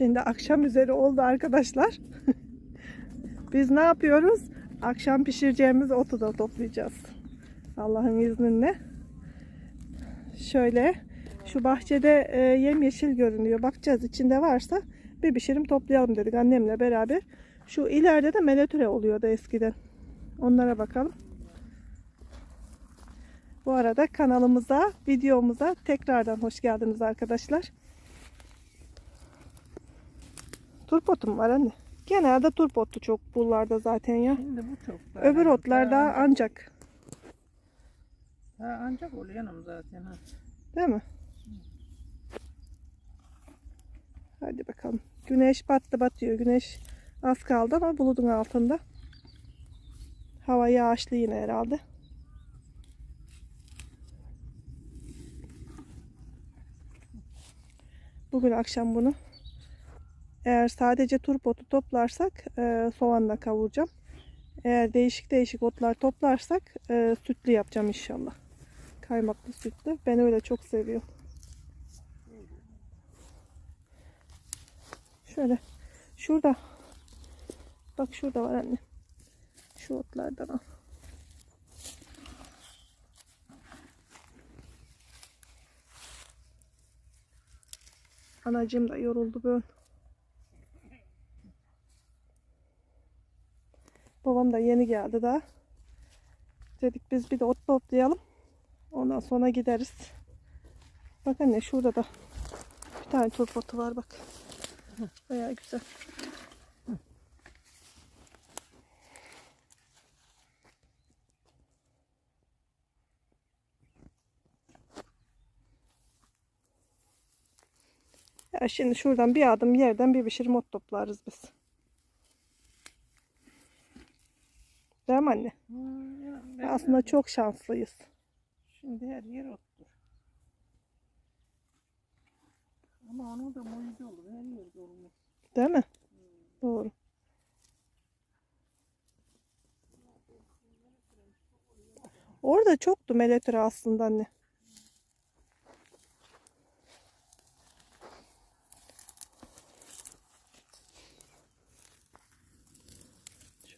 Şimdi akşam üzeri oldu arkadaşlar. Biz ne yapıyoruz? Akşam pişireceğimiz otu da toplayacağız. Allah'ın izniyle. Şöyle şu bahçede e, yemyeşil görünüyor. Bakacağız içinde varsa bir pişirim toplayalım dedik annemle beraber. Şu ileride de meletüre oluyordu eskiden. Onlara bakalım. Bu arada kanalımıza, videomuza tekrardan hoş geldiniz arkadaşlar. Turpotum var anne. Genelde turpotu çok buralarda zaten ya. Şimdi bu çok daha. Öbür otlar daha ancak. Ha, ancak oluyor yanım zaten ha. Değil mi? Hadi bakalım. Güneş battı batıyor. Güneş az kaldı ama bulutun altında. Hava yağışlı yine herhalde. Bugün akşam bunu eğer sadece turpotu toplarsak e, soğanla kavuracağım. Eğer değişik değişik otlar toplarsak e, sütlü yapacağım inşallah. Kaymaklı sütlü. Ben öyle çok seviyorum. Şöyle. Şurada. Bak şurada var anne. Şu otlardan al. Anacığım da yoruldu böyle. Da yeni geldi daha. Dedik biz bir de ot toplayalım. Ondan sonra gideriz. Bak anne şurada da bir tane turpotu var bak. Baya güzel. Ya şimdi şuradan bir adım yerden bir pişirim ot toplarız biz. Mi anne? Hmm, ya, ben Aslında çok şanslıyız. Şimdi her yer ottur. Ama onun da muhici olur. Her yerde olmaz. Değil mi? Doğru. Orada çoktu meletre aslında anne.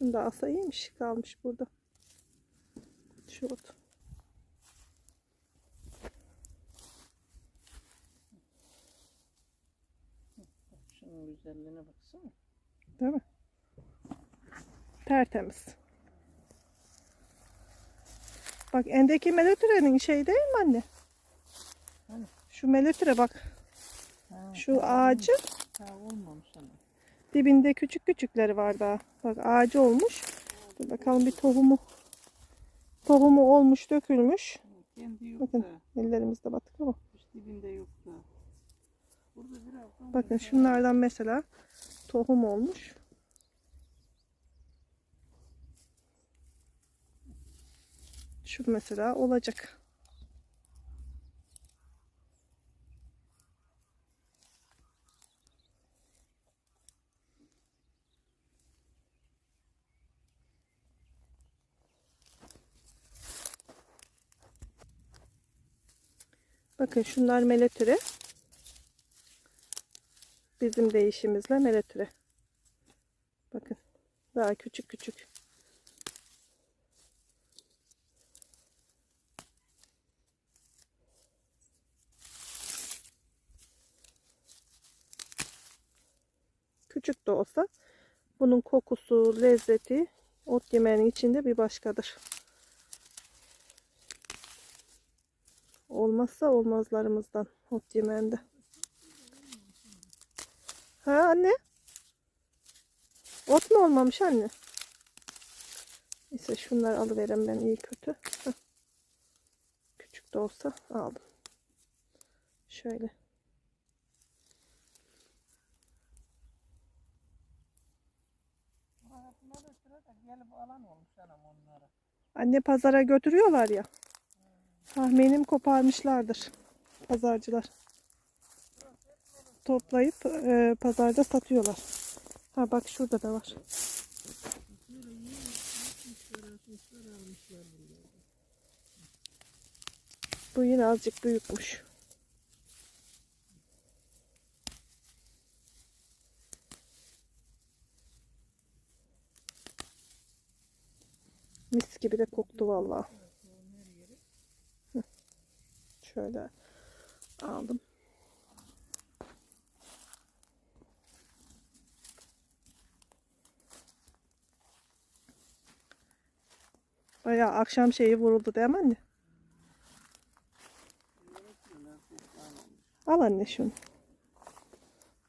Şunu da alsa iyiymiş kalmış burada. Şu ot. Şunun güzelliğine baksana. Değil mi? Tertemiz. Bak endeki meletrenin şey değil mi anne? Hani? Şu meletre bak. Ha, Şu ha, ağacı Ha, olmamış ama. Dibinde küçük küçükleri var daha. Bak ağacı olmuş. Dur bakalım bir tohumu. Tohumu olmuş dökülmüş. Kendi yok Bakın. da. Ellerimizde batık ama. Hiç dibinde yok da. Burada biraz Bakın şunlardan mesela tohum olmuş. Şu mesela olacak. Bakın şunlar meletüre. Bizim değişimizle meletüre. Bakın. Daha küçük küçük. Küçük de olsa bunun kokusu, lezzeti ot yemeğinin içinde bir başkadır. Olmazsa olmazlarımızdan ot yemeğinde. Ha anne? Ot mu olmamış anne? Neyse şunları alıverem ben iyi kötü. Heh. Küçük de olsa aldım. Şöyle. Anne pazara götürüyorlar ya. Tahminim koparmışlardır pazarcılar. Toplayıp e, pazarda satıyorlar. Ha bak şurada da var. Bu yine azıcık büyükmüş. Mis gibi de koktu vallahi. Hı. Şöyle aldım. Bayağı akşam şeyi vuruldu değil mi anne? Al anne şunu.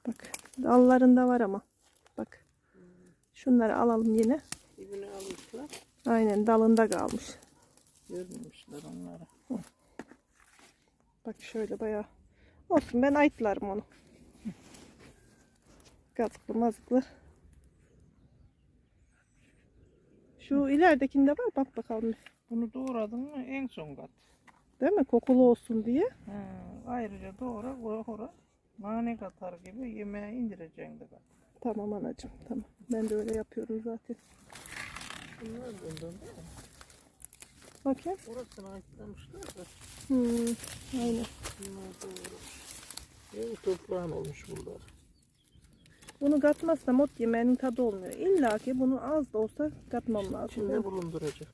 Bak dallarında var ama. Bak. Şunları alalım yine. Dibine almışlar. Aynen dalında kalmış. Görmemişler onları. Bak şöyle bayağı. Olsun ben ayıtlarım onu. Kazıklı mazıklı. Şu ileridekinde var bak bakalım. Bunu doğradın mı en son kat. Değil mi? Kokulu olsun diye. Ha, ayrıca doğra koy hora. Nane katar gibi yemeğe indireceksin de kat. Tamam anacığım tamam. Ben de öyle yapıyorum zaten. Bunlar bundan değil mi? Bakayım. Orasını ayıklamışlar da. Hmm, aynen. Ev toprağın olmuş bunlar. Bunu katmazsam ot yemeğinin tadı olmuyor. İlla ki bunu az da olsa katmam lazım. İçinde bulunduracak.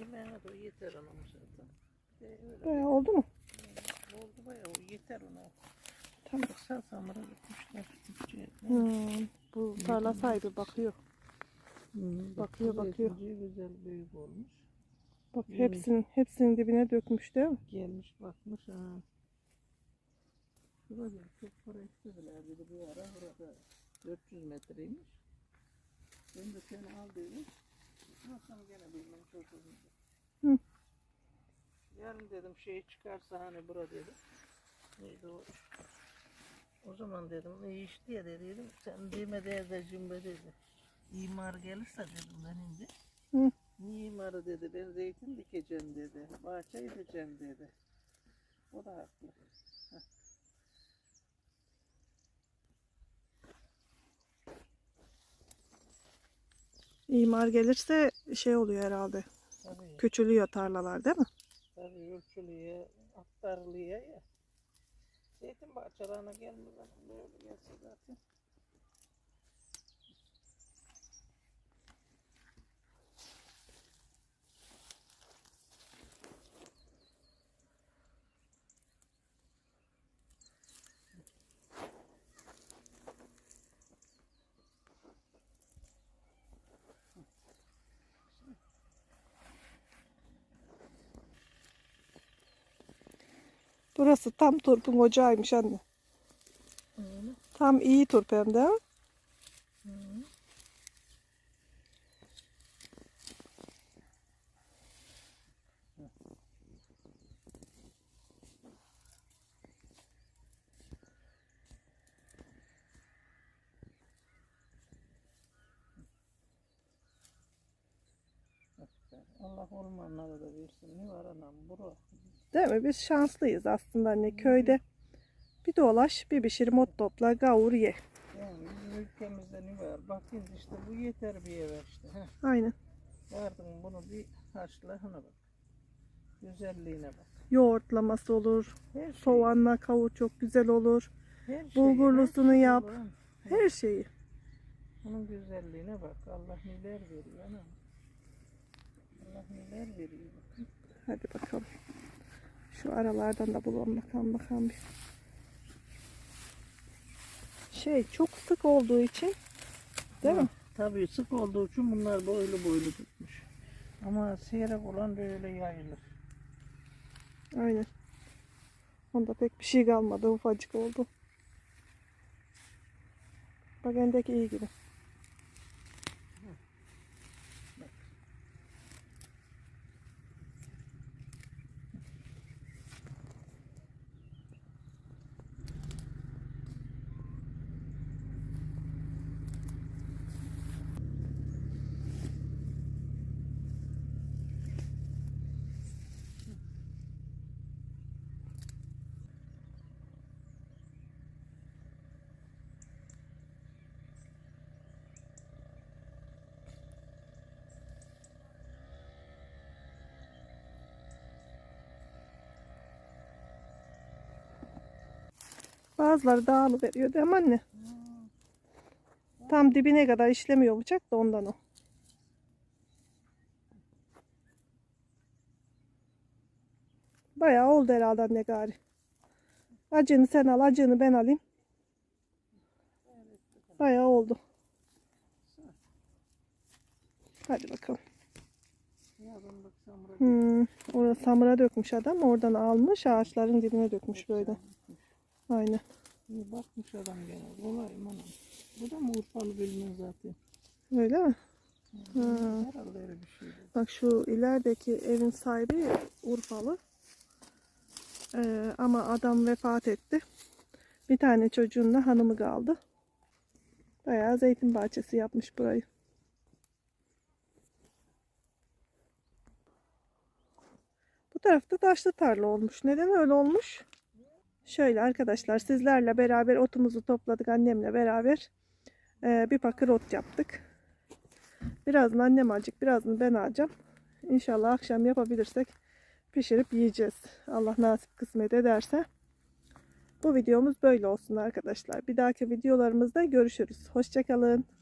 Yemeğine de yeter anam zaten. Bayağı oldu mu? Oldu bayağı o yeter ona. Tamam. Yoksa samura gitmişler. Hmm, bu tarla sahibi bakıyor. Hmm, Bakıyor, bak, bakıyor. Güzel büyük olmuş. Bak Hmm. hepsinin hepsinin dibine dökmüş değil mi? Gelmiş bakmış ha. Şurada çok para istediler dedi bu ara orada 400 metreymiş. Ben de seni al dedim. Nasıl gene bilmem çocuğum. Hı. Yarın dedim şey çıkarsa hani bura dedim. Neydi o? O zaman dedim ne iş diye dediydim. Sen deme de de cümle dedi. İmar gelirse dedim ben şimdi. Hı. Niye imarı dedi ben zeytin dikeceğim dedi. Bahçe edeceğim dedi. O da haklı. İmar gelirse şey oluyor herhalde. Tabii. Küçülüyor tarlalar değil mi? Tabii ölçülüye, aktarılıya ya. Zeytin bahçelerine gelmeden böyle gelse zaten. Burası tam turpun ocağıymış anne. Öyle. Tam iyi turp hem de. Allah ormanlara da versin. Ne var anam bura. Değil mi? Biz şanslıyız aslında anne köyde. Bir dolaş, bir pişir, mot topla, gavur ye. Yani bizim ülkemizde ne var? Bakın işte bu yeter bir eve işte. Heh. Aynen. Vardın bunu bir haşla hına bak. Güzelliğine bak. Yoğurtlaması olur, Her şey, soğanla kavur çok güzel olur. her bulgurlusunu şey yap. olan. Her şeyi. Bunun güzelliğine bak. Allah neler veriyor anam. Allah neler veriyor. Hadi bakalım. Şu aralardan da bulalım bakalım bakalım bir. Şey çok sık olduğu için değil mi? Tabii sık olduğu için bunlar boylu boylu tutmuş. Ama seyrek olan böyle yayılır. Aynen. Onda pek bir şey kalmadı. Ufacık oldu. Bak endeki iyi gibi. Bazıları dağılı veriyor değil mi anne? Tam dibine kadar işlemiyor bıçak da ondan o. Bayağı oldu herhalde anne gari. Acını sen al, acını ben alayım. Bayağı oldu. Hadi bakalım. Hmm, orası samura dökmüş adam. Oradan almış ağaçların dibine dökmüş böyle. Aynen. İyi bakmış adam gene. Kolay anam. Bu da mı Urfalı bilmem zaten. Öyle mi? Ha. Herhalde öyle bir şeydi. Bak şu ilerideki evin sahibi Urfalı. Ee, ama adam vefat etti. Bir tane çocuğunla hanımı kaldı. Bayağı zeytin bahçesi yapmış burayı. Bu tarafta taşlı tarla olmuş. Neden öyle olmuş? Şöyle arkadaşlar sizlerle beraber otumuzu topladık annemle beraber. Ee, bir pakır ot yaptık. Birazını annem alacak, birazını ben alacağım. İnşallah akşam yapabilirsek pişirip yiyeceğiz. Allah nasip kısmet ederse. Bu videomuz böyle olsun arkadaşlar. Bir dahaki videolarımızda görüşürüz. Hoşçakalın.